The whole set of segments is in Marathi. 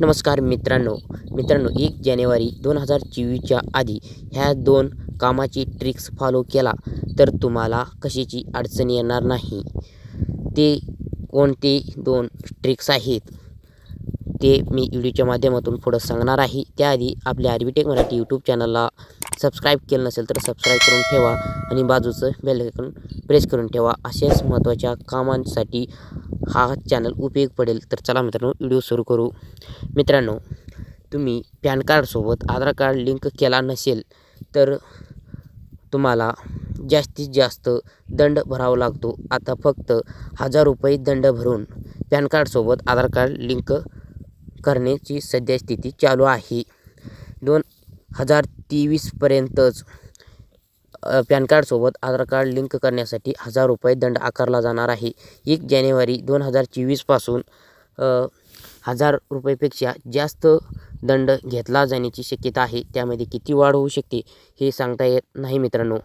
नमस्कार मित्रांनो. मित्रांनो एक जानेवारी दोन हजार चोवीसच्या आधी ह्या दोन कामाची ट्रिक्स फॉलो केला तर तुम्हाला कशाची अडचण येणार नाही. ते कोणते दोन ट्रिक्स आहेत ते मी व्हिडिओच्या माध्यमातून पुढं सांगणार आहे. त्याआधी आपल्या आरबीटेक मराठी यूट्यूब चॅनलला सबस्क्राईब केलं नसेल तर सबस्क्राईब करून ठेवा आणि बाजूचं बेल आयकॉन प्रेस करून ठेवा. अशाच महत्त्वाच्या कामांसाठी हा चॅनल उपयोग पडेल तर चला मित्रांनो व्हिडिओ सुरू करू. मित्रांनो तुम्ही पॅन कार्डसोबत आधार कार्ड लिंक केला नसेल तर तुम्हाला जास्तीत जास्त दंड भरावा लागतो. आता फक्त हजार रुपये दंड भरून पॅन कार्डसोबत आधार कार्ड लिंक करण्याची सध्या स्थिती चालू आहे. दोन हजार तेवीसपर्यंतच पॅन कार्डसोबत आधार कार्ड लिंक करण्यासाठी हजार रुपये दंड आकारला जाणार आहे. एक जानेवारी दोन हजार चोवीसपासून हजार रुपयेपेक्षा जास्त दंड घेतला जाण्याची शक्यता आहे. त्यामध्ये किती वाढ होऊ शकते हे सांगता येत नाही मित्रांनो.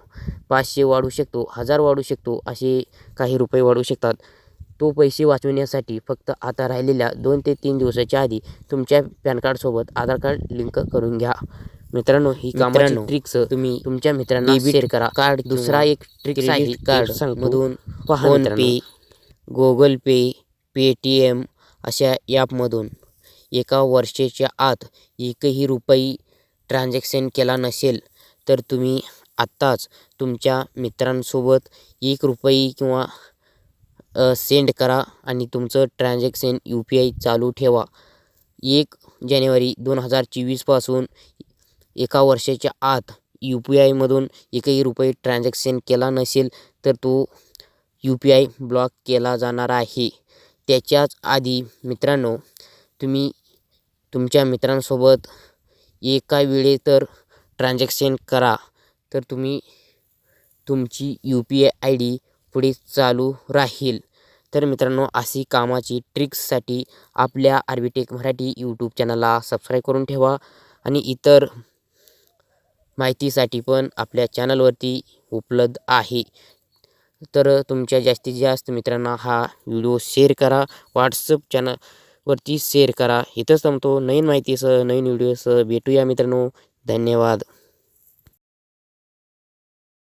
पाचशे वाढू शकतो हजार वाढू शकतो असे काही रुपये वाढू शकतात. तो पैसे वाचवण्यासाठी फक्त आता राहिलेल्या दोन ते तीन दिवसाच्या आधी तुमच्या पॅन कार्डसोबत आधार कार्ड लिंक करून घ्या. मित्रांनो ही कामाची ट्रिक्स तुम्ही तुमच्या मित्रांना शेअर करा. कार्ड दुसरा एक ट्रिक्स आहे कार्ड मधून PhonePe Google Pay Paytm अशा ॲपमधून एका वर्षाच्या आत एकही रुपये ट्रान्झॅक्शन केला नसेल तर तुम्ही आत्ताच तुमच्या मित्रांसोबत एक रुपये किंवा सेंड करा आणि तुमचं ट्रान्झॅक्शन यू पी आय चालू ठेवा. एक जानेवारी दोन हजार चोवीसपासून एका वर्षाच्या आत यू पी आयमधून एकही रुपये ट्रान्झॅक्शन केला नसेल तर तो यू पी आय ब्लॉक केला जाणार आहे. त्याच्याच आधी मित्रांनो तुम्ही तुमच्या मित्रांसोबत एका वेळे तर ट्रान्झॅक्शन करा तर तुम्ही तुमची U P I I D पुढे चालू राहील. तर मित्रांनो अशी कामाची ट्रिक्ससाठी आपल्या आर्बिटेक मराठी यूट्यूब चॅनलला सबस्क्राईब करून ठेवा आणि इतर माहितीसाठी पण आपल्या चॅनलवरती उपलब्ध आहे. तर तुमच्या जास्तीत जास्त मित्रांना हा व्हिडिओ शेअर करा. व्हॉट्सअप चॅनलवरती शेअर करा. इथंच थांबतो. नवीन माहितीसह नवीन व्हिडिओसह भेटूया मित्रांनो. धन्यवाद.